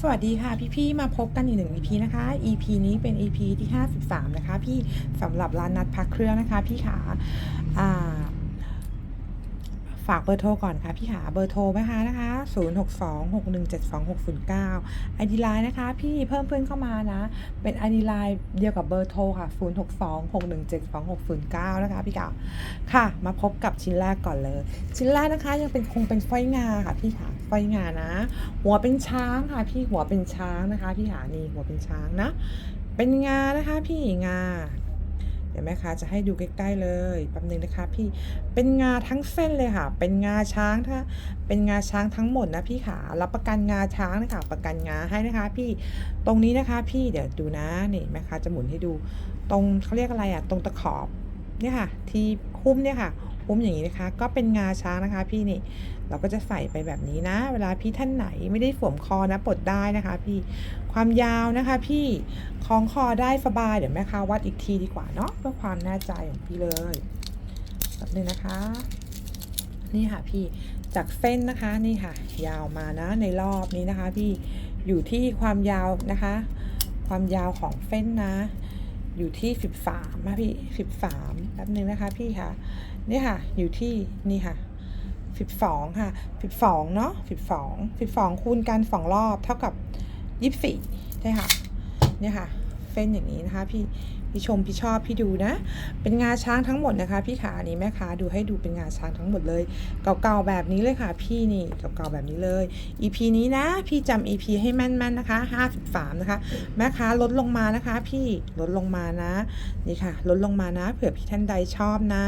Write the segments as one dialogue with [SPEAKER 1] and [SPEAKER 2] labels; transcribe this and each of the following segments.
[SPEAKER 1] สวัสดีค่ะพี่ๆมาพบกันอีกหนึ่ง EP นะคะ EP นี้เป็น EP ที่ 53 นะคะ พี่สำหรับร้านนัดพักเครื่องนะคะ พี่ขาอ่า ฝากเบอร์โทรก่อนค่ะพี่ขาเบอร์โทรนะคะนะคะ0 6 2 6 1 7 2 6 0 9ไอดีไลน์นะคะพี่เพิ่มเพื่อนเข้ามานะ เป็นไอดีไลน์เดียวกับเบอร์โทรค่ะ0 6 2 6 1 7 2 6 0 9นะคะพี่กาค่ะ มาพบกับชิ้นแรกก่อนเลย ชิ้นแรกนะคะยังเป็นคงเป็นฝอยงาค่ะพี่ขาฝอยงานะ หัวเป็นช้างค่ะพี่หัวเป็นช้างนะคะ พี่หานี่หัวเป็นช้างนะ เป็นงานะคะ พี่งา ดี๋ยวแม่ค้าจะให้ดูใกล้ ๆ เลยแป๊บนึงนะคะ พี่เป็นงาทั้งเส้นเลยค่ะ เป็นงาช้างถ้าเป็นงาช้างทั้งหมดนะพี่ขารับประกันงาช้างนะคะประกันงาให้นะคะ พี่ตรงนี้นะคะพี่เดี๋ยวดูนะนี่แม่ค้าจะหมุนให้ดู ตรงเขาเรียกอะไรอะตรงตะขอบเนี่ยค่ะ ที่หุ้มเนี่ยค่ะหุ้มอย่างนี้นะคะ ก็เป็นงาช้างนะคะ พี่นี่ เราก็จะใส่ไปแบบนี้นะ เวลาพี่ท่านไหนไม่ได้สวมคอนะปลดได้นะคะ พี่ความยาวนะคะ พี่คล้องคอได้สบายเดี๋ยวแม่ค้าวัดอีกทีดีกว่าเนาะเพื่อความแน่ใจของพี่เลยแบบนึงนะคะ นี่ค่ะพี่จากเส้นนะคะนี่ค่ะ ยาวมานะในรอบนี้นะคะ พี่อยู่ที่ความยาวนะคะ ความยาวของเส้นนะ อยู่ที่สิบสามนะพี่สิบสามแป๊บนึงนะคะ พี่ค่ะนี่ค่ะ อยู่ที่นี่ค่ะ สิบสองค่ะสิบสองเนาะสิบสองสิบสองคูณกันสองรอบเท่ากับยี่สิบสี่ใช่ค่ะ เนี่ยค่ะ เส้นอย่างนี้นะคะ พี่พี่ชมพี่ชอบพี่ดูนะ เป็นงาช้างทั้งหมดนะคะ พี่ขาอันนี้แม่ค้าดูให้ดูเป็นงาช้างทั้งหมดเลย เก่าๆแบบนี้เลยค่ะ พี่นี่เก่าๆแบบนี้เลย EP นี้นะ พี่จำ EP ให้แม่นๆนะคะ53นะคะ แม่ค้าลดลงมานะคะ พี่ลดลงมานะ นี่ค่ะ ลดลงมานะ เผื่อพี่ท่านใดชอบนะ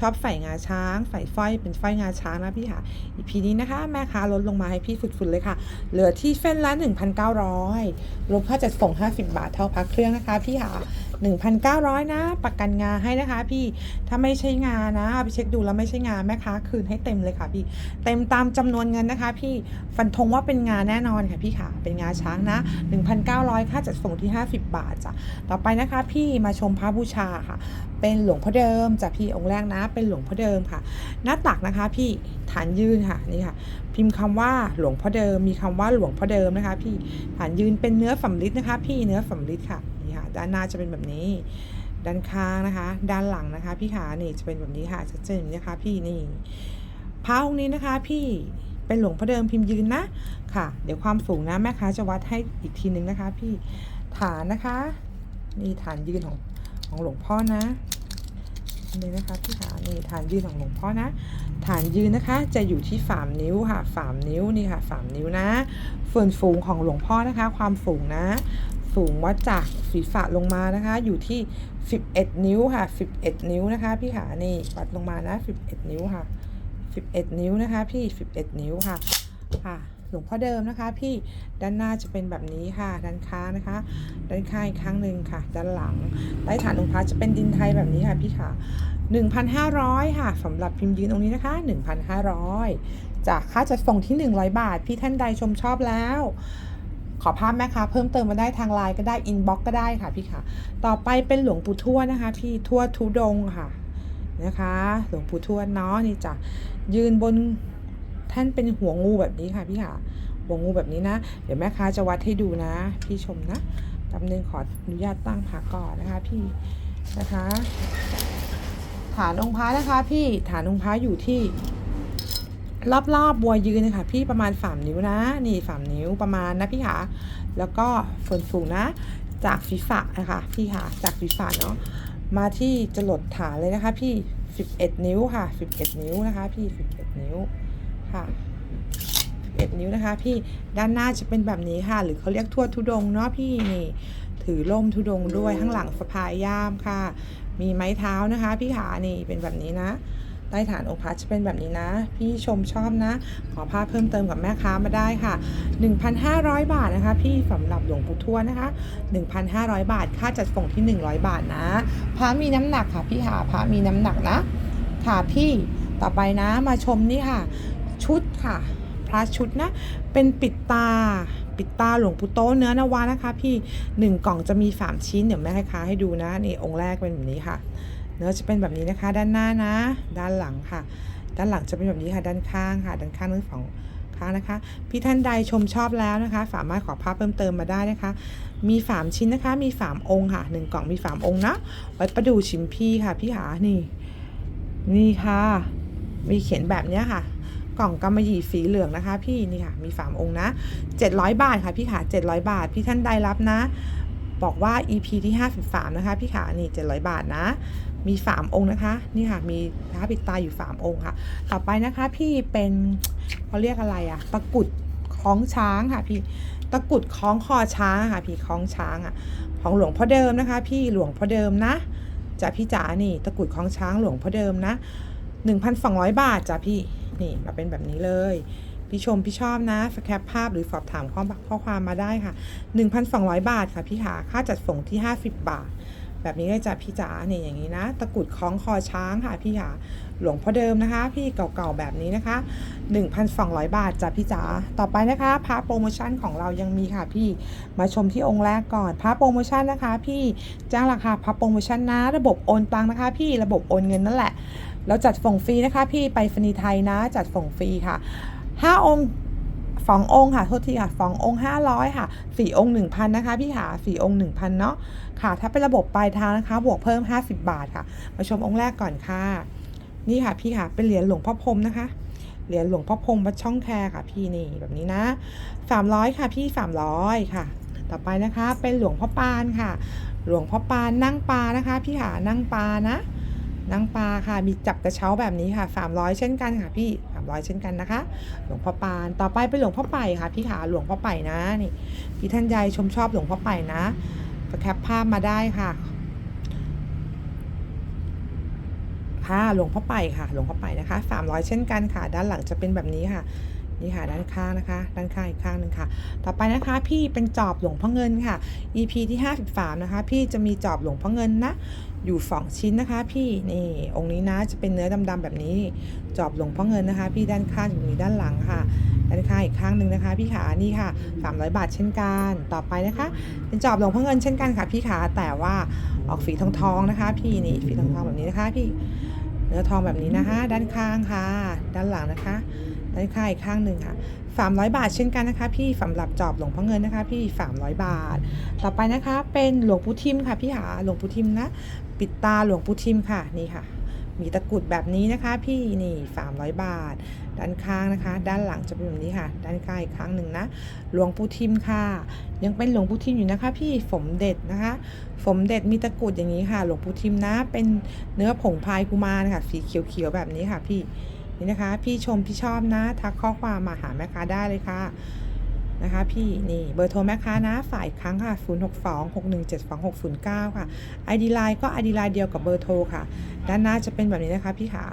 [SPEAKER 1] ชอบใส่งาช้างใส่ฝ้อยเป็นฝ้อยงาช้างนะพี่ค่ะอีพีนี้นะคะ แม่ค้าลดลงมาให้พี่ฝุดๆเลยค่ะ เหลือที่เส้นละ1,900รวมค่าจัดส่ง 50 บาทเท่าพักเครื่องนะคะพี่ค่ะ 1,900 นะ ประกันงาให้นะคะ พี่ถ้าไม่ใช่งานะไปเช็คดูแล้วไม่ใช่งาแม่ค้าคืนให้เต็มเลยค่ะพี่ เต็มตามจำนวนเงินนะคะ พี่ฟันธงว่าเป็นงาแน่นอนค่ะพี่ค่ะ เป็นงาช้างนะ 1,900 ค่าจัดส่งที่ 50 บาทจ้ะต่อไปนะคะ พี่มาชมพระบูชาค่ะ เป็นหลวงพ่อเดิมจากพี่องค์แรกนะ เป็นหลวงพ่อเดิมค่ะ หน้าตักนะคะ พี่ฐานยืนค่ะนี่ค่ะ พิมพ์คำว่าหลวงพ่อเดิมมีคำว่าหลวงพ่อเดิมนะคะ พี่ฐานยืนเป็นเนื้อสำริดนะคะ พี่เนื้อสำริดค่ะ ด้านหน้าจะเป็นแบบนี้ ด้านข้างนะคะ ด้านหลังนะคะ พี่ขานี่จะเป็นแบบนี้ค่ะชัดเจนนี้นะคะพี่นี่พระองค์นี้นะคะพี่เป็นหลวงพ่อเดิมพิมพ์ยืนนะค่ะ เดี๋ยวความสูงนะแม่ค้าจะวัดให้อีกทีนึงนะคะ พี่ฐานนะคะ นี่ฐานยืนของของหลวงพ่อนะนี่นะคะพี่ขานี่ฐานยืนของหลวงพ่อนะ ฐานยืนนะคะจะอยู่ที่สามนิ้วค่ะสามนิ้วนี่ค่ะสามนิ้วนะส่วนสูงของหลวงพ่อนะคะ ความสูงนะ สูงวัดจากศีรษะลงมานะคะ อยู่ที่ 11 นิ้วค่ะ 11 นิ้วนะคะ พี่ขานี่วัดลงมานะ 11 นิ้วค่ะ 11 นิ้วนะคะ พี่ 11 นิ้วค่ะค่ะหลวงพ่อเดิมนะคะพี่ด้านหน้าจะเป็นแบบนี้ค่ะด้านข้างนะคะ ด้านข้างอีกครั้งหนึ่งค่ะ ด้านหลังใต้ฐานองค์พระจะเป็นดินไทยแบบนี้ค่ะพี่ขา1,500 ค่ะสำหรับพิมพ์ยืนตรงนี้นะคะ 1,500 จากค่าจัดส่งที่ 100 บาท พี่ท่านใดชมชอบแล้ว ขอภาพแม่ค้าเพิ่มเติมมาได้ทางไลน์ก็ได้อินบ็อกก็ได้ค่ะพี่ค่ะ ต่อไปเป็นหลวงปู่ทวดนะคะ พี่ทวดทุดงค่ะนะคะ หลวงปู่ทวดเนาะนี่จ้ะยืนบนท่านเป็นหัวงูแบบนี้ค่ะพี่ค่ะหัวงูแบบนี้นะ เดี๋ยวแม่ค้าจะวัดให้ดูนะ พี่ชมนะแป๊บนึงขออนุญาตตั้งพักก่อนนะคะ พี่นะคะ ฐานองค์พระนะคะ พี่ฐานองค์พระอยู่ที่ รอบๆบบัวยืนนะคะพี่ประมาณสามนิ้วนะ นี่สามนิ้วประมาณนะพี่ขาแล้วก็ส่วนสูงนะ จากศีรษะนะคะพี่ขาจากศีรษะเนาะมาที่จรดฐานเลยนะคะ พี่สิบเอ็ดนิ้วค่ะสิบเอ็ดนิ้วนะคะ พี่สิบเอ็ดนิ้วค่ะเอ็ดนิ้วนะคะ พี่ด้านหน้าจะเป็นแบบนี้ค่ะ หรือเขาเรียกทวดทุดงเนาะพี่นี่ถือล่มทุดงด้วยข้างหลังสะพายย่ามค่ะ มีไม้เท้านะคะ พี่ขานี่เป็นแบบนี้นะ ใต้ฐานองค์พระจะเป็นแบบนี้นะ พี่ชมชอบนะ ขอภาพเพิ่มเติมกับแม่ค้ามาได้ค่ะ 1,500 บาทนะคะ พี่สำหรับหลวงปู่ทวดนะคะ 1,500 บาท ค่าจัดส่งที่ 100 บาทนะ พระมีน้ำหนักค่ะพี่หาพระมีน้ำหนักนะ ค่ะพี่ต่อไปนะมาชมนี่ค่ะ ชุดค่ะพระชุดนะ เป็นปิดตาปิดตาหลวงปู่โตเนื้อนวานะคะ พี่หนึ่งกล่องจะมีสามชิ้นเดี๋ยวแม่ค้าให้ดูนะนี่องค์แรกเป็นแบบนี้ค่ะ นื้อจะเป็นแบบนี้นะคะ ด้านหน้านะ ด้านหลังค่ะ ด้านหลังจะเป็นแบบนี้ค่ะ ด้านข้างค่ะ ด้านข้างทั้งสองค่ะนะคะ พี่ท่านใดชมชอบแล้วนะคะ สามารถขอภาพเพิ่มเติมมาได้นะคะ มีสามชิ้นนะคะ มีสามองค์ค่ะหนึ่งกล่องมีสามองค์นะไว้ประดูชิมพี่ค่ะ พี่หานี่ นี่ค่ะ มีเขียนแบบเนี้ยค่ะกล่องกำมะหยี่สีเหลืองนะคะ พี่นี่ค่ะมีสามองค์นะ 700 บาทค่ะพี่ขา700 บาท พี่ท่านใดรับนะ บอกว่า EP ที่ 53 นะคะ พี่ขานี่ 700 บาทนะ มี 3 องค์นะคะ นี่ค่ะ มีพระปิดตาอยู่ 3 องค์ค่ะ ต่อไปนะคะพี่เป็นเขาเรียกอะไรอะตะกุดคล้องช้างค่ะพี่ตะกุดคล้องคอช้างค่ะพี่คล้องช้างอะของหลวงพ่อเดิมนะคะ พี่หลวงพ่อเดิมนะจ้ะพี่จ๋านี่ตะกุดคล้องช้างหลวงพ่อเดิมนะ 1,200 บาทจ้ะพี่นี่มาเป็นแบบนี้เลยพี่ชมพี่ชอบนะสแคปภาพหรือสอบถามข้อข้อความมาได้ค่ะ 1,200 บาทค่ะพี่ขาค่าจัดส่งที่ 50 บาท แบบนี้เลยจ้ะพี่จ๋าเนี่ยอย่างนี้นะ ตะกุดคล้องคอช้างค่ะพี่ขาหลวงพ่อเดิมนะคะ พี่เก่าๆแบบนี้นะคะ 1,200 บาทจ้ะพี่จ๋าต่อไปนะคะพาโปรโมชั่นของเรายังมีค่ะพี่มาชมที่องค์แรกก่อนพาโปรโมชั่นนะคะ พี่จ้างราคาพาโปรโมชั่นนะ ระบบโอนตังนะคะ พี่ระบบโอนเงินนั่นแหละเราจัดส่งฟรีนะคะ พี่ไปฟนีไทยนะ จัดส่งฟรีค่ะห้าองค์ สององค์ค่ะโทษทีค่ะสององค์ห้าร้อยค่ะสี่องค์หนึ่งพันนะคะ พี่ค่ะสี่องค์หนึ่งพันเนาะค่ะ ถ้าเป็นระบบปลายทางนะคะ บวกเพิ่มห้าสิบบาทค่ะ มาชมองค์แรกก่อนค่ะ นี่ค่ะพี่ค่ะเป็นเหรียญหลวงพ่อพรมนะคะเหรียญหลวงพ่อพรมวัดช่องแคค่ะ พี่นี่แบบนี้นะสามร้อยค่ะพี่สามร้อยค่ะ ต่อไปนะคะเป็นหลวงพ่อปานค่ะ หลวงพ่อปานนั่งปลานะคะ พี่ค่ะนั่งปลานะนั่งปลาค่ะมีจับกระเช้าแบบนี้ค่ะ 300 เช่นกันค่ะพี่ 300 เช่นกันนะคะ หลวงพ่อปาน ต่อไปเป็นหลวงพ่อไป่ค่ะ พี่ขาหลวงพ่อไป่นะนี่พี่ท่านใดชมชอบหลวงพ่อไป่นะประแคปภาพมาได้ค่ะค่ะหลวงพ่อไป่ค่ะ หลวงพ่อไป่นะคะ 300 เช่นกันค่ะ ด้านหลังจะเป็นแบบนี้ค่ะ นี่ค่ะด้านข้างนะคะ ด้านข้างอีกข้างหนึ่งค่ะ ต่อไปนะคะพี่เป็นจอบหลวงพ่อเงินค่ะ EP ที่53นะคะ พี่จะมีจอบหลวงพ่อเงินนะอยู่2ชิ้นนะคะ พี่นี่องค์นี้นะจะเป็นเนื้อดำๆแบบนี้ จอบหลวงพ่อเงินนะคะ พี่ด้านข้างอยู่มีด้านหลังค่ะด้านข้างอีกข้างหนึ่งนะคะ พี่ขานี่ค่ะ 300 บาทเช่นกันต่อไปนะคะ เป็นจอบหลวงพ่อเงินเช่นกันค่ะ พี่ขาแต่ว่าออกสีทองทองๆนะคะ พี่นี่สีทองทองๆแบบนี้นะคะ พี่เนื้อทองแบบนี้นะคะ ด้านข้างค่ะ ด้านหลังนะคะ ด้านข้างอีกข้างหนึ่งค่ะ300 บาทเช่นกันนะคะ พี่สำหรับจอบหลวงพ่อเงินนะคะ พี่300 บาท ต่อไปนะคะเป็นหลวงปู่ทิมค่ะพี่หาหลวงปู่ทิมนะ ปิดตาหลวงปู่ทิมค่ะนี่ค่ะ มีตะกรุดแบบนี้นะคะพี่นี่300 บาท ด้านข้างนะคะ ด้านหลังจะเป็นแบบนี้ค่ะ ด้านข้างอีกครั้งหนึ่งนะหลวงปู่ทิมค่ะ ยังเป็นหลวงปู่ทิมอยู่นะคะ พี่สมเด็จนะคะสมเด็จมีตะกรุดอย่างนี้ค่ะ หลวงปู่ทิมนะ เป็นเนื้อผงพายกุมารค่ะสีเขียวๆแบบนี้ค่ะพี่ นี่นะคะ พี่ชมพี่ชอบนะ ทักข้อความมาหาแม่ค้าได้เลยค่ะนะคะ พี่นี่เบอร์โทรแม่ค้านะฝ่ายครั้งค่ะ 0 6 2 6 1 7 2 6 0 9 ค่ะ ID Line ก็ ID Line เดียวกับเบอร์โทรค่ะ ด้านหน้าจะเป็นแบบนี้นะคะพี่ขา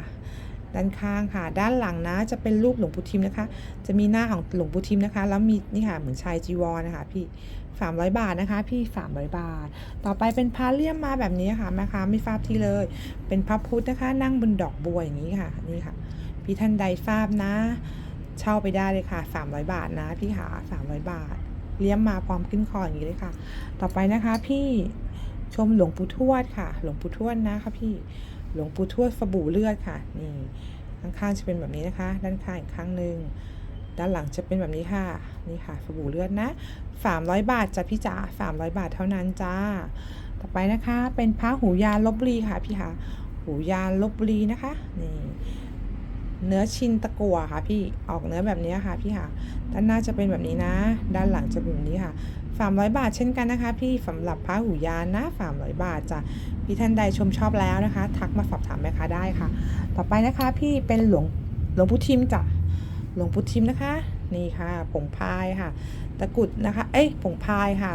[SPEAKER 1] ด้านข้างค่ะ ด้านหลังนะจะเป็นรูปหลวงปู่ทิมนะคะ จะมีหน้าของหลวงปู่ทิมนะคะ แล้วมีนี่ค่ะเหมือนชายจีวรนะคะ พี่300บาทนะคะ พี่300บาท ต่อไปเป็นพระเลี่ยมมาแบบนี้ค่ะแม่ค้าไม่ทราบที่เลย เป็นพระพุทธนะคะ นั่งบนดอกบัวอย่างนี้ค่ะ นี่ค่ะ พี่ท่านใดทราบนะ เช่าไปได้เลยค่ะ 300 บาทนะ พี่หา300 บาท เลี้ยมมาพร้อมขึ้นคออย่างนี้เลยค่ะ ต่อไปนะคะพี่ชมหลวงปู่ทวดค่ะ หลวงปู่ทวดนะคะพี่หลวงปู่ทวดสบู่เลือดค่ะ นี่ข้างๆจะเป็นแบบนี้นะคะ ด้านข้างอีกข้างหนึ่งด้านหลังจะเป็นแบบนี้ค่ะ นี่ค่ะสบู่เลือดนะ300 บาทจ้ะพี่จ๋า300 บาทเท่านั้นจ้า ต่อไปนะคะเป็นพระหูยานลบบุรีค่ะพี่ค่ะ หูยานลบบุรีนะคะ นี่ เนื้อชินตะกัวค่ะพี่ออกเนื้อแบบนี้ค่ะพี่ค่ะ ด้านหน้าจะเป็นแบบนี้นะ ด้านหลังจะเป็นแบบนี้ค่ะ300บาทเช่นกันนะคะ พี่สำหรับพระหูยานนะ300บาทจ้ะพี่ท่านใดชมชอบแล้วนะคะ ทักมาสอบถามแม่ค้าได้ค่ะ ต่อไปนะคะ พี่เป็นหลวงหลวงปู่ทิมจ้ะหลวงปู่ทิมนะคะ นี่ค่ะผงพายค่ะ ตะกุดนะคะ เอ้ยผงพายค่ะ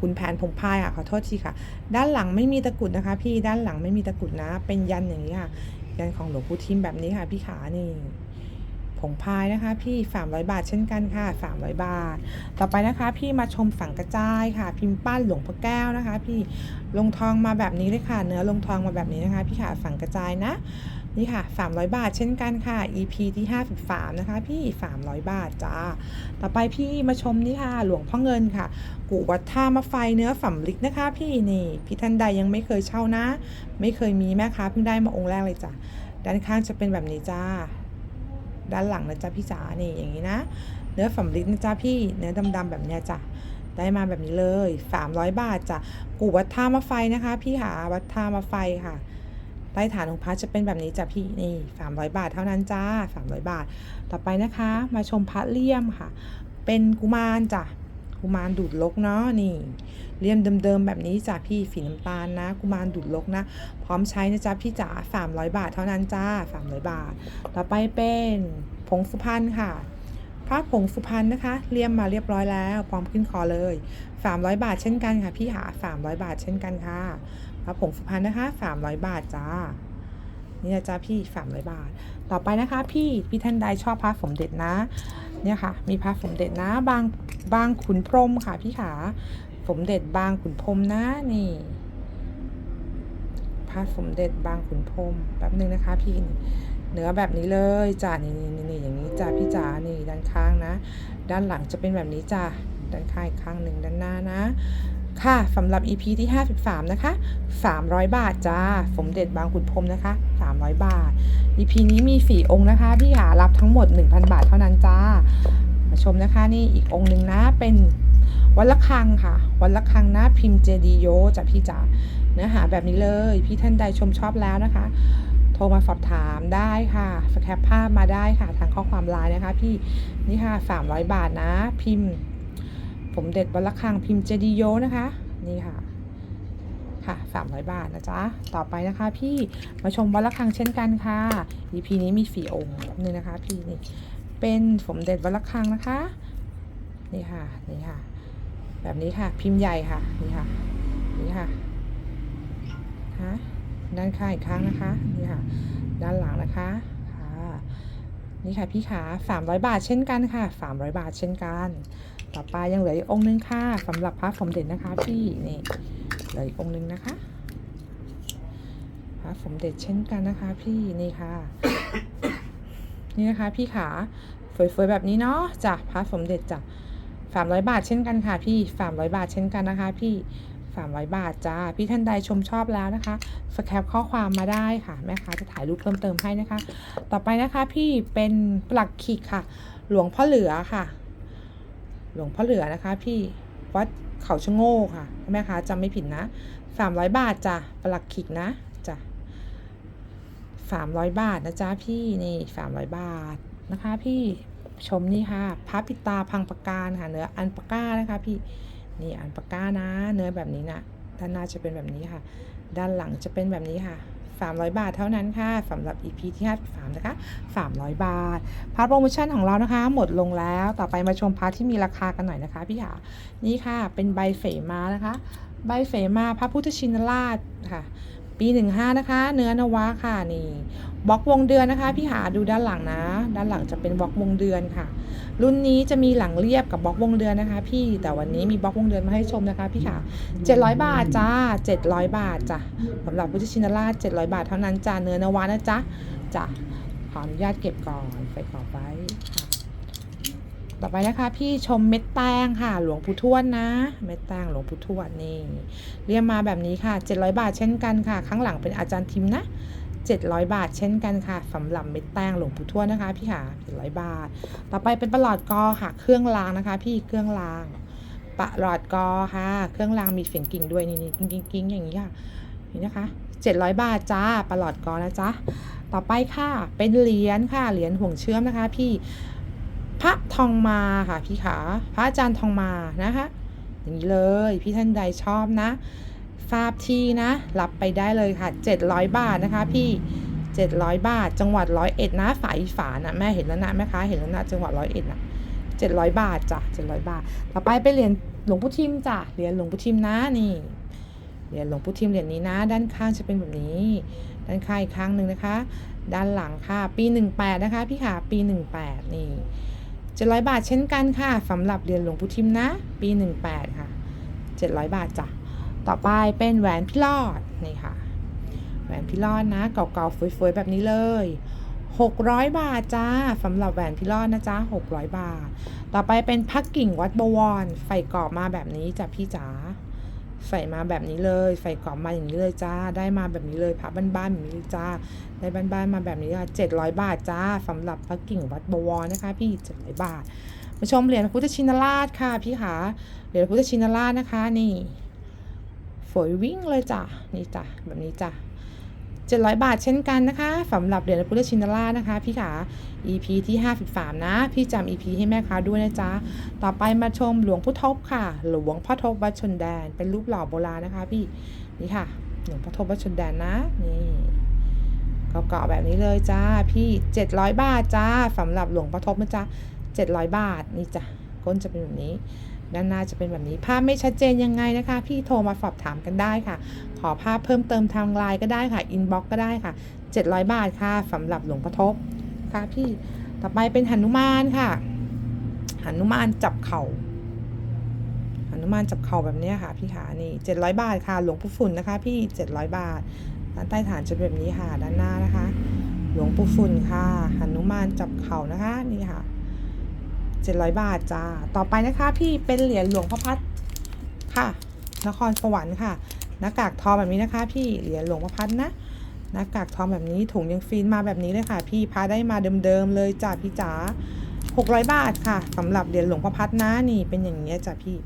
[SPEAKER 1] ขุนแผนผงพายอะขอโทษทีค่ะ ด้านหลังไม่มีตะกุดนะคะ พี่ด้านหลังไม่มีตะกุดนะ เป็นยันอย่างนี้ค่ะ ยันของหลวงปู่ทิมแบบนี้ค่ะพี่ขานี่ผงพายนะคะ พี่ 300 บาทเช่นกันค่ะ 300 บาท ต่อไปนะคะ พี่มาชมสังกระจายค่ะ พิมพ์ปั้นหลวงพ่อแก้วนะคะ พี่ลงทองมาแบบนี้เลยค่ะ เนื้อลงทองมาแบบนี้นะคะ พี่ขาสังกระจายนะ นี่ค่ะ 300 บาทเช่นกันค่ะ EP ที่ 53 นะคะ พี่ 300 บาทจ้า ต่อไปพี่มาชมนี่ค่ะ หลวงพ่อเงินค่ะกุวัดท่ามาไฟเนื้อสำลิกนะคะ พี่นี่ พี่ท่านใดยังไม่เคยเช่านะ ไม่เคยมีแม่ค้าเพิ่งได้มาองค์แรกเลยจ้ะ ด้านข้างจะเป็นแบบนี้จ้า ด้านหลังนะจ๊ะพี่จ๋านี่อย่างนี้นะ เนื้อสำลิดนะจ๊ะพี่ เนื้อดำๆแบบเนี้ยจ้ะได้มาแบบนี้เลย 300 บาทจ้ะกูวัดท่ามาไฟนะคะ พี่หาวัดท่ามาไฟค่ะ ใต้ฐานองพระจะเป็นแบบนี้จ้ะพี่นี่300 บาทเท่านั้นจ้า 300 บาท ต่อไปนะคะ มาชมพระเลี่ยมค่ะ เป็นกุมารจ้ะกุมารดูดลกเนาะนี่เลี่ยมเดิมๆแบบนี้จ้ะพี่ฝีน้ำตาลนะ กุมารดูดลกนะ พร้อมใช้นะจ๊ะพี่จ๋า300 บาทเท่านั้นจ้า 300 บาท ต่อไปเป็นผงสุพรรณค่ะพระผงสุพรรณนะคะเลี่ยมมาเรียบร้อยแล้ว พร้อมขึ้นคอเลย 300 บาทเช่นกันค่ะพี่หา300 บาทเช่นกันค่ะ พระผงสุพรรณนะคะ300บาทจ้า นี่นะจ๊ะพี่300บาท ต่อไปนะคะ พี่พี่ท่านใดชอบพระสมเด็จนะ เนี่ยค่ะ มีพระสมเด็จนะบางบางขุนพรมค่ะพี่ขาสมเด็จบางขุนพรมนะนี่พระสมเด็จบางขุนพรมแป๊บนึงนะคะ พี่เนื้อแบบนี้เลยจ้านี่นี่นี่อย่างนี้จ้าพี่จ๋านี่ด้านข้างนะ ด้านหลังจะเป็นแบบนี้จ้าด้านข้างอีกข้างหนึ่งด้านหน้านะ ค่ะสำหรับ EP ที่ 53 นะคะ 300 บาทจ้า สมเด็จบางขุนพรมนะคะ 300 บาท EP นี้มี 4 องค์นะคะ พี่หารับทั้งหมด 1,000 บาทเท่านั้นจ้า มาชมนะคะนี่อีกองค์หนึ่งนะ เป็นวัดละคังค่ะ วัดละคังนะพิมพ์เจดีโยจ้ะพี่จ๋าเนื้อหาแบบนี้เลย พี่ท่านใดชมชอบแล้วนะคะ โทรมาสอบถามได้ค่ะสแคปภาพมาได้ค่ะ ทางข้อความไลน์นะคะ พี่นี่ค่ะ300 บาทนะ พิมพ์ ผมเด็ดวัดละคังพิมพ์เจดีโยนะคะ นี่ค่ะ ค่ะ300บาทนะจ๊ะ ต่อไปนะคะพี่มาชมวัดละคังเช่นกันค่ะ EP นี้มีสี่องค์นี่นะคะพี่นี่เป็นสมเด็จวัดละคังนะคะ นี่ค่ะ นี่ค่ะ แบบนี้ค่ะ พิมพ์ใหญ่ค่ะ นี่ค่ะ นี่ค่ะฮะด้านข้างอีกครั้งนะคะ นี่ค่ะ ด้านหลังนะคะ นี่ค่ะพี่ขา300 บาทเช่นกันค่ะ 300 บาทเช่นกัน ต่อไปยังเหลืออีกองค์นึงค่ะสำหรับพระสมเด็จนะคะพี่นี่เหลืออีกองค์นึงนะคะพระสมเด็จเช่นกันนะคะ พี่นี่ค่ะ นี่นะคะ พี่ขาสวยๆแบบนี้เนาะจ้ะพระสมเด็จจ้ะ300 บาทเช่นกันค่ะ พี่300 บาทเช่นกันนะคะ พี่ 300 บาทจ้า พี่ท่านใดชมชอบแล้วนะคะสแคปข้อความมาได้ค่ะ แม่ค้าจะถ่ายรูปเพิ่มเติมให้นะคะ ต่อไปนะคะพี่เป็นปลักขิกค่ะ หลวงพ่อเหลือค่ะ หลวงพ่อเหลือนะคะ พี่วัดเขาชะโงกค่ะแม่ค้าจำไม่ผิดนะ300 บาทจ้ะปลักขิกนะจ้ะ300 บาทนะจ๊ะพี่นี่ 300 บาทนะคะ พี่ชมนี่ค่ะพระปิดตาพังปากการค่ะเนื้ออันปาก้านะคะพี่ นี่อันปากก้านะ เนื้อแบบนี้นะด้านหน้าจะเป็นแบบนี้ค่ะ ด้านหลังจะเป็นแบบนี้ค่ะ 300 บาทเท่านั้นค่ะสำหรับ EP ที่53นะคะ 300 บาท พาร์ทโปรโมชั่นของเรานะคะ หมดลงแล้ว ต่อไปมาชมพาร์ทที่มีราคากันหน่อยนะคะพี่ค่ะ นี่ค่ะ เป็นใบเฝมานะคะ ใบเฝมาพระพุทธชินราชค่ะ ปี15นะคะ เนื้อนวะค่ะนี่บล็อกวงเดือนนะคะ พี่หาดูด้านหลังนะ ด้านหลังจะเป็นบล็อกวงเดือนค่ะ รุ่นนี้จะมีหลังเรียบกับบล็อกวงเดือนนะคะ พี่แต่วันนี้มีบล็อกวงเดือนมาให้ชมนะคะ พี่ค่ะ 700 บาทจ้า 700 บาทจ้ะสำหรับพุทธชินราช 700 บาทเท่านั้นจ้าเนื้อนวะนะจ๊ะจ้ะขออนุญาตเก็บก่อนใส่กรอบไว้ค่ะ ต่อไปนะคะ พี่ชมเม็ดแตงค่ะ หลวงปู่ทวดนะเม็ดแตงหลวงปู่ทวดนี่เรียกมาแบบนี้ค่ะ 700 บาทเช่นกันค่ะ ข้างหลังเป็นอาจารย์ทิมนะ700 บาทเช่นกันค่ะสำหรับเม็ดแตงหลวงปู่ทวดนะคะ พี่ค่ะ700 บาท ต่อไปเป็นประหลอดกอค่ะ เครื่องรางนะคะ พี่เครื่องรางประหลอดกอค่ะ เครื่องรางมีเสียงกิ่งด้วยนี่นี่กิ้งกิ้งกิ้งอย่างนี้ค่ะนี่นะคะ700 บาทจ้าประหลอดกอนะจ๊ะต่อไปค่ะเป็นเหรียญค่ะเหรียญห่วงเชื่อมนะคะ พี่ พระทองมาค่ะพี่ขาพระอาจารย์ทองมานะคะอย่างนี้เลยพี่ท่านใดชอบนะทราบที่นะ รับไปได้เลยค่ะ 700 บาทนะคะพี่ 700 บาท จังหวัดร้อยเอ็ดนะฝายฝานะแม่เห็นแล้วนะแม่ค้าเห็นแล้วนะจังหวัดร้อยเอ็ดนะ700 บาทจ้ะ700 บาท ต่อไปไปเหรียญหลวงปู่ทิมจ้ะเหรียญหลวงปู่ทิมนะนี่เหรียญหลวงปู่ทิมเหรียญนี้นะ ด้านข้างจะเป็นแบบนี้ ด้านข้างอีกข้างหนึ่งนะคะ ด้านหลังค่ะ ปี 18 นะคะ พี่ค่ะปี 18 นี่ 700 บาทเช่นกันค่ะสำหรับเรียนหลวงปู่ทิมนะ ปี 18 ค่ะ 700 บาทจ้ะ ต่อไปเป็นแหวนพี่รอดนี่ค่ะ แหวนพี่รอดนะ เก่าๆฟวยๆแบบนี้เลย 600 บาทจ้าสำหรับแหวนพี่รอดนะจ๊ะ600 บาท ต่อไปเป็นพักกิ่งวัดบวรใส่กรอบมาแบบนี้จ้ะพี่จ๋า ใส่มาแบบนี้เลย ใส่กรองมาอย่างนี้เลยจ้า ได้มาแบบนี้เลยพระบ้านๆแบบนี้เลยจ้า ได้บ้านๆมาแบบนี้ค่ะ700บาทจ้าสำหรับพระกิ่งวัดบวรนะคะ พี่เจ็ดร้อยบาท มาชมเหรียญพุทธชินราชค่ะพี่ขาเหรียญพุทธชินราชนะคะนี่ฝอยวิ่งเลยจ้ะนี่จ้ะแบบนี้จ้ะ 700 บาทเช่นกันนะคะสำหรับเหรียญพุทธชินราชนะคะ พี่ขา EP ที่ 53 นะ พี่จำ EP ให้แม่ค้าด้วยนะจ๊ะ ต่อไปมาชมหลวงพ่อทบค่ะ หลวงพ่อทบวัดชนแดน เป็นรูปหล่อโบราณนะคะ พี่ นี่ค่ะ หลวงพ่อทบวัดชนแดนนะ นี่เกาะๆแบบนี้เลยจ้า พี่ 700 บาทจ้าสำหรับหลวงพ่อทบนะจ๊ะ700 บาท นี่จ้ะ ก้นจะเป็นแบบนี้ ด้านหน้าจะเป็นแบบนี้ ภาพไม่ชัดเจนยังไงนะคะ พี่โทรมาสอบถามกันได้ค่ะ ขอภาพเพิ่มเติมทางไลน์ก็ได้ค่ะ อินบ็อกก็ได้ค่ะ 700 บาทค่ะสำหรับหลวงพ่อทบค่ะพี่ ต่อไปเป็นหนุมานค่ะหนุมานจับเข่าหนุมานจับเข่าแบบนี้ค่ะพี่ขานี่ 700 บาทค่ะ หลวงปู่ฝุ่นนะคะ พี่ 700 บาท ด้านใต้ฐานจะเป็นแบบนี้ค่ะ ด้านหน้านะคะ หลวงปู่ฝุ่นค่ะหนุมานจับเข่านะคะ นี่ค่ะ 700 บาทจ้า ต่อไปนะคะพี่เป็นเหรียญหลวงพ่อพัดค่ะ นครสวรรค์ค่ะหน้ากากทองแบบนี้นะคะ พี่เหรียญหลวงพ่อพัดนะหน้ากากทองแบบนี้ถุงยังฟินมาแบบนี้เลยค่ะ พี่พาได้มาเดิมๆเลยจ้าพี่จ๋า600 บาทค่ะสำหรับเหรียญหลวงพ่อพัดนะนี่เป็นอย่างนี้ยจ้ะพี่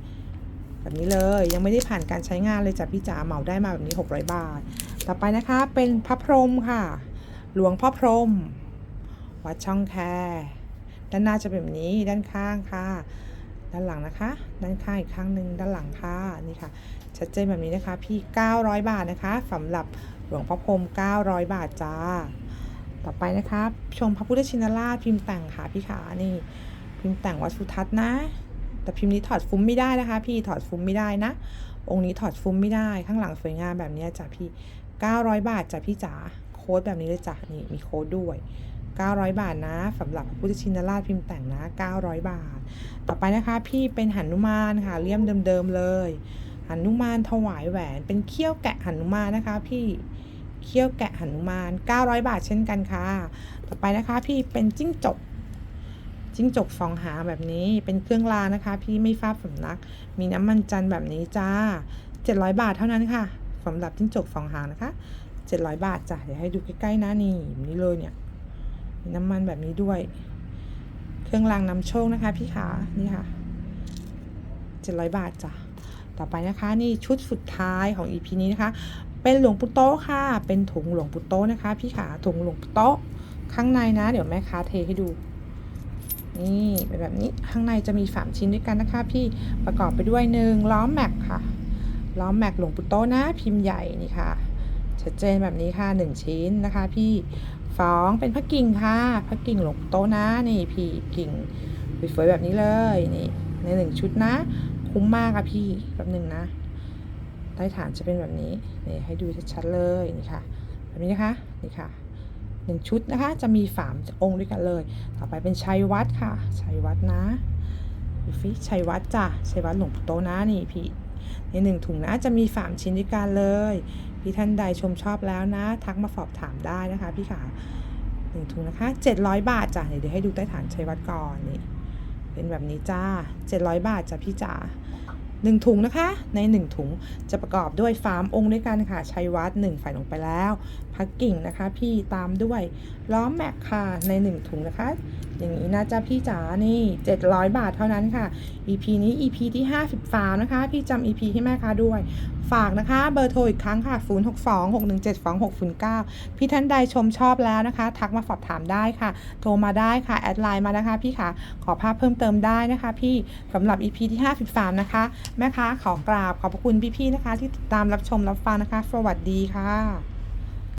[SPEAKER 1] แบบนี้เลยยังไม่ได้ผ่านการใช้งานเลยจ้ะพี่จ๋าเหมาได้มาแบบนี้ 600 บาท ต่อไปนะคะเป็นพระพรหมค่ะ หลวงพ่อพรหมวัดช่องแค ด้านหน้าจะเป็นแบบนี้ด้านข้างค่ะ ด้านหลังนะคะ ด้านข้างอีกข้างหนึ่งด้านหลังค่ะนี่ค่ะ ชัดเจนแบบนี้นะคะ พี่ 900 บาทนะคะสำหรับหลวงพ่อพรม900 บาทจ้า ต่อไปนะคะชมพระพุทธชินราชพิมพ์แต่งค่ะพี่ขานี่ พิมพ์แต่งวัดสุทัศน์นะ แต่พิมพ์นี้ถอดฟุ้มไม่ได้นะคะ พี่ถอดฟุ้มไม่ได้นะ องค์นี้ถอดฟุ้มไม่ได้ข้างหลังสวยงามแบบนี้จ้ะพี่ 900 บาทจ้ะพี่จ๋าโค้ดแบบนี้เลยจ้ะนี่มีโค้ดด้วย 900 บาทนะสำหรับพุทธชินราชพิมพ์แต่งนะ 900 บาท ต่อไปนะคะ พี่เป็นหันุมานค่ะเลี่ยมเดิมๆเลยหันุมานถวายแหวนเป็นเขี้ยวแกะหันุมานนะคะ พี่เขี้ยวแกะหันุมาน 900 บาทเช่นกันค่ะ ต่อไปนะคะพี่เป็นจิ้งจกจิ้งจกสองหางแบบนี้เป็นเครื่องรางนะคะ พี่ไม่ฟาบสำนัก มีน้ำมันจันแบบนี้จ้า 700 บาทเท่านั้นค่ะสำหรับจิ้งจกสองหางนะคะ 700 บาทจ้ะเดี๋ยวให้ดูใกล้ๆนะนี่นี้เลยเนี่ย น้ำมันแบบนี้ด้วย เครื่องรางนำโชคนะคะ พี่ขานี่ค่ะ700บาทจ้ะต่อไปนะคะนี่ชุดสุดท้ายของ EP นี้นะคะ เป็นหลวงปู่โตค่ะ เป็นถุงหลวงปู่โตนะคะ พี่ขาถุงหลวงปู่โตข้างในนะ เดี๋ยวแม่ค้าเทให้ดูนี่เป็นแบบนี้ข้างในจะมีสามชิ้นด้วยกันนะคะ พี่ประกอบไปด้วยหนึ่งล้อมแม็กค่ะ ล้อมแม็กหลวงปู่โตนะ พิมพ์ใหญ่นี่ค่ะชัดเจนแบบนี้ค่ะหนึ่งชิ้นนะคะ พี่ สองเป็นพระกิ่งค่ะพระกิ่งหลวงโตนะนี่พี่กิ่งสวยๆแบบนี้เลยนี่ในหนึ่งชุดนะ คุ้มมากค่ะพี่แบบหนึ่งนะใต้ฐานจะเป็นแบบนี้นี่ให้ดูชัดๆเลยนี่ค่ะ แบบนี้นะคะนี่ค่ะหนึ่งชุดนะคะ จะมีสามองค์ด้วยกันเลย ต่อไปเป็นชัยวัดค่ะ ชัยวัดนะดูฟิชัยวัดจ้ะชัยวัดหลวงปู่โตนะนี่พี่ในหนึ่งถุงนะจะมีสามชิ้นด้วยกันเลยพี่ท่านใดชมชอบแล้วนะ ทักมาสอบถามได้นะคะพี่ขาหนึ่งถุงนะคะ700บาทจ้ะเดี๋ยวให้ดูใต้ฐานชัยวัดก่อนนี่เป็นแบบนี้จ้า700บาทจ้ะพี่จ๋าหนึ่งถุงนะคะ ในหนึ่งถุงจะประกอบด้วยฟาร์มองค์ด้วยกันค่ะชัยวัดหนึ่งใส่ลงไปแล้วพักกิ่งนะคะ พี่ตามด้วยล้อมแม็กค่ะในหนึ่งถุงนะคะ อย่างนี้นะจ๊ะพี่จ๋านี่700บาทเท่านั้นค่ะ EP นี้ EP ที่53นะคะ พี่จำ EP ให้แม่ค้าด้วย ฝากนะคะเบอร์โทรอีกครั้งค่ะ 0 6 2 6 1 7 2 6 0 9 พี่ท่านใดชมชอบแล้วนะคะ ทักมาสอบถามได้ค่ะ โทรมาได้ค่ะ แอดไลน์มานะคะพี่ค่ะ ขอภาพเพิ่มเติมได้นะคะพี่สำหรับ EP ที่ 53 นะคะ แม่ค้าขอกราบขอบพระคุณพี่ๆนะคะ ที่ติดตามรับชมรับฟังนะคะ สวัสดีค่ะ